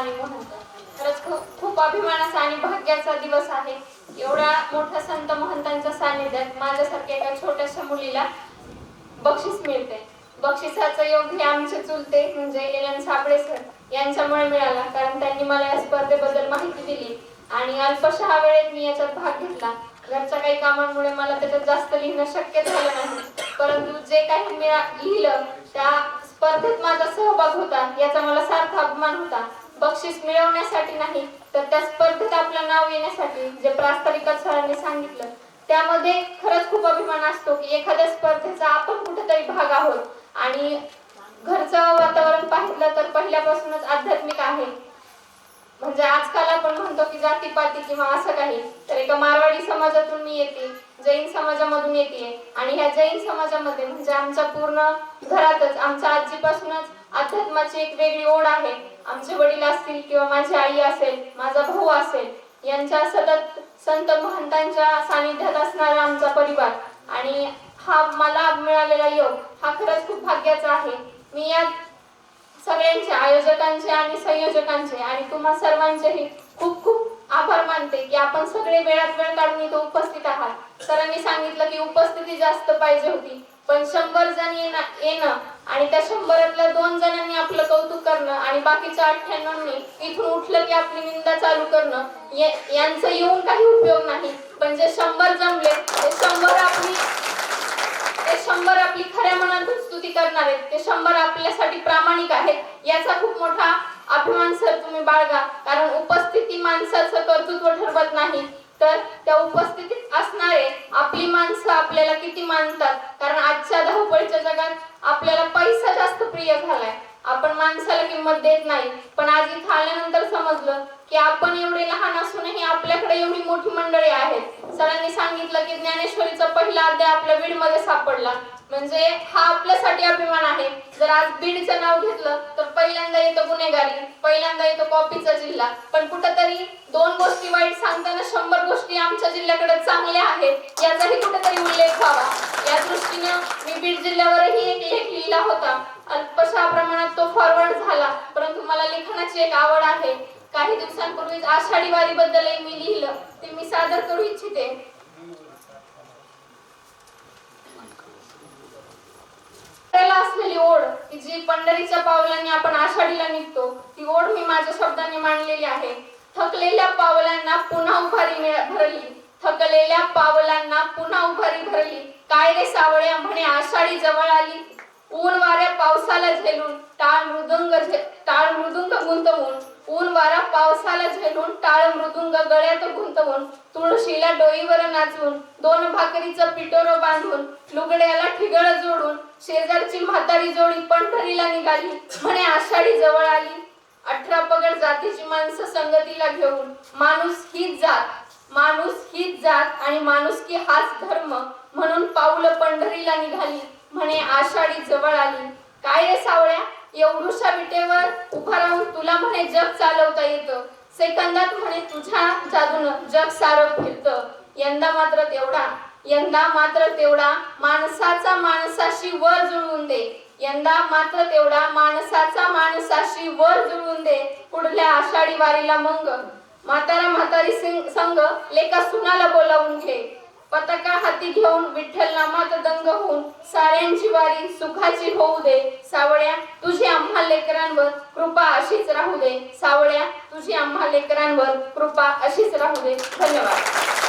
आणि म्हणून. खरंच खूप अभिमानाचा आणि भाग्याचा दिवस आहे. एवढ्या मोठ्या संत महंतांच्या सानिध्यात माझ्यासारख्या एका छोट्याशा मुलीला बक्षीस मिळते. बक्षिसाचं योग हे आमचे चुलते म्हणजे एलन साबळे सर यांच्यामुळे मिळाला कारण त्यांनी मला या स्पर्धेबद्दल माहिती दिली. आणि अल्पशा वेळेत मी याच्यात भाग घेतला. घरच्या काही कामांमुळे मला त्याच्यात जास्त लिहिणं शक्य झालं नाही. परंतु जे काही मी लिहिलं त्या स्पर्धेत माझा सहभाग होता याचा मला सार्थ अभिमान होता. बक्षीस मिळवण्यासाठी नाही तर त्या स्पर्धेत आपलं नाव येण्यासाठी जे प्रास्ताविकात सरांनी सांगितलं त्यामध्ये खरंच खूप अभिमान असतो की एखाद्या स्पर्धेचा आपण कुठेतरी भाग आहोत. आणि घरचं वातावरण पाहिलं तर पहिल्यापासूनच आध्यात्मिक आहे. म्हणजे आजकाल आपण म्हणतो की जातीपाती किंवा असं काही तर एका मारवाडी समाजातून मी येते जैन समाजामधून येते. आणि ह्या जैन समाजामध्ये म्हणजे आमच्या पूर्ण घरातच आमच्या आजीपासूनच अध्यात्माची एक वेगळी ओढ आहे. आमचे वडील असतील किंवा माझी आई असेल माझा भाऊ असेल यांच्या सतत संत महंतांच्या सानिध्यात असणारा आमचा परिवार. आणि हा मला मिळालेला योग हा खरंच खूप भाग्याचा आहे. मी या सगळ्यांचे आयोजकांचे आणि संयोजकांचे आणि तुम्हा सर्वांचेही खूप मानते की आपण सगळे वेळात वेळ काढून इथं उपस्थित आहात. सरांनी सांगितलं की उपस्थिती जास्त पाहिजे होती. पण शंभर जण येणं आणि त्या शंभरातल्या दोन जणांनी आपलं कौतुक करणं आणि बाकीच्या अठ्ठ्याण्णवनी इथून उठलं की आपली निंदा चालू करणं या- यांचं येऊन काही उपयोग नाही. पण जे शंभर जमले ते शंभर आपली ते शंभर आपली खऱ्या मनातून स्तुती करणार आहेत. ते शंभर आपल्यासाठी प्रामाणिक आहेत. याचा खूप मोठा अभिमान सर तुम्ही बाळगा. कारण उप माणसाचं कर्तृत्व ठरवत नाही. तर त्या उपस्थितीत असणारे आपली माणसं आपल्याला किती मानतात? कारण आजच्या धावपळीच्या जगात आपल्याला पैसा जास्त प्रिय झालाय. आपण माणसाला किंमत देत नाही. पण आज इथं आल्यानंतर समजलं की आपण एवढे लहान असूनही आपल्याकडे एवढी मोठी मंडळी आहेत. सरांनी सांगितलं की ज्ञानेश्वरीचा पहिला अध्याय आपल्या बीडमध्ये सापडला. म्हणजे हा आपल्यासाठी अभिमान आहे. जर आज बीडचं नाव घेतलं तर पहिल्यांदा येतो गुन्हेगारी पहिल्यांदा येतो कॉपीचा जिल्हा. पण कुठंतरी दोन गोष्टी वाईट सांगताना शंभर गोष्टी आमच्या जिल्ह्याकडे चांगल्या आहेत याचाही कुठेतरी उल्लेख व्हावा. या दृष्टीनं मी बीड जिल्ह्यावरही एक लेख लिहिला होता. अल्पशा प्रमाणात तो फॉरवर्ड झाला. परंतु मला लिखाणाची एक आवड आहे. काही दिवसांपूर्वीच आषाढी वारी बद्दलही मी लिहिलं. ते मी सादर करू इच्छिते. असलेली ओढ की जी पंढरीच्या पावलांनी आपण आषाढीला निघतो ती ओढ मी माझ्या शब्दांनी मांडलेली आहे. थकलेल्या पावलांना पुन्हा उभारी भरली. थकलेल्या पावलांना पुन्हा उभारी भरली. काय रे सावळ्या म्हणे आषाढी जवळ आली. ऊन वाऱ्या पावसाला झेलून टाळ मृदुंग टाळ मृदुंग गुंतवून पावसाला झेलून टाळ मृदुंग गळ्यात गुंतवून तुळशीला डोईवर नाचून दोन भाकरीचं पिटोरो बांधून लुगड्याला ठिगळ जोडून शेजारची म्हातारी जोडी पंढरीला निघाली म्हणे आषाढी जवळ आली. अठरा पगड जातीची माणसं संगतीला घेऊन माणूस हीच जात माणूस हीच जात आणि माणूस की हाच धर्म म्हणून पाऊल पंढरीला निघाली म्हणे आषाढी जवळ आली. एवढूशा विटेवर उभा राहून तुला म्हणे जग चालवता येतं. सेकंदात म्हणे तुझ्या जादून जग सारं फिरतं. यंदा मात्र तेवढा यंदा मात्र तेवढा माणसाचा माणसाशी वर जुळवून दे. यंदा मात्र तेवढा माणसाचा माणसाशी वर जुळवून दे. पुढल्या आषाढी वारीला मंग. म्हातारा म्हातारी संघ संग लेका सुनाला बोलावून घे. पताका हाती घेऊन विठ्ठल नामात दंग होऊन साऱ्यांची वारी सुखाची होऊ दे. सावळ्या तुझ लेकरांवर कृपा अशीच राहू दे. सावळ्या तुझी आम्हा लेकरांवर कृपा अशीच राहू दे. धन्यवाद.